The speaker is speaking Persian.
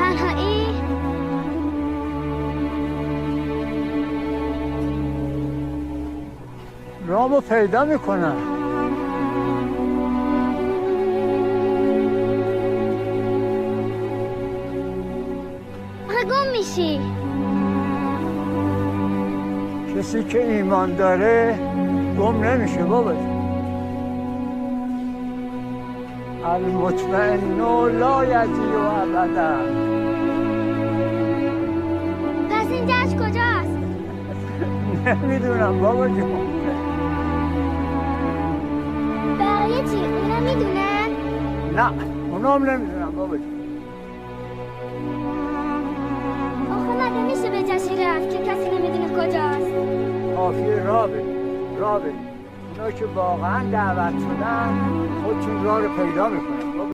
تنهایی. رامو پیدا می‌کنم. گم میشی. کسی که ایمان داره گم نمیشه بابا المطمئن لا یجی و ابدا. پس این جشن کجاست؟ نمی‌دونم بابا جون. بقیه چی؟ اونا می‌دونن؟ نه اونام نمی‌دونم بابا جون. آخه مگه میشه به جشن رفت که کسی نمی‌دونه کجاست؟ کافیه را بریم را بریم که واقعا دعوت شدن خودشون راه رو پیدا می‌کنن.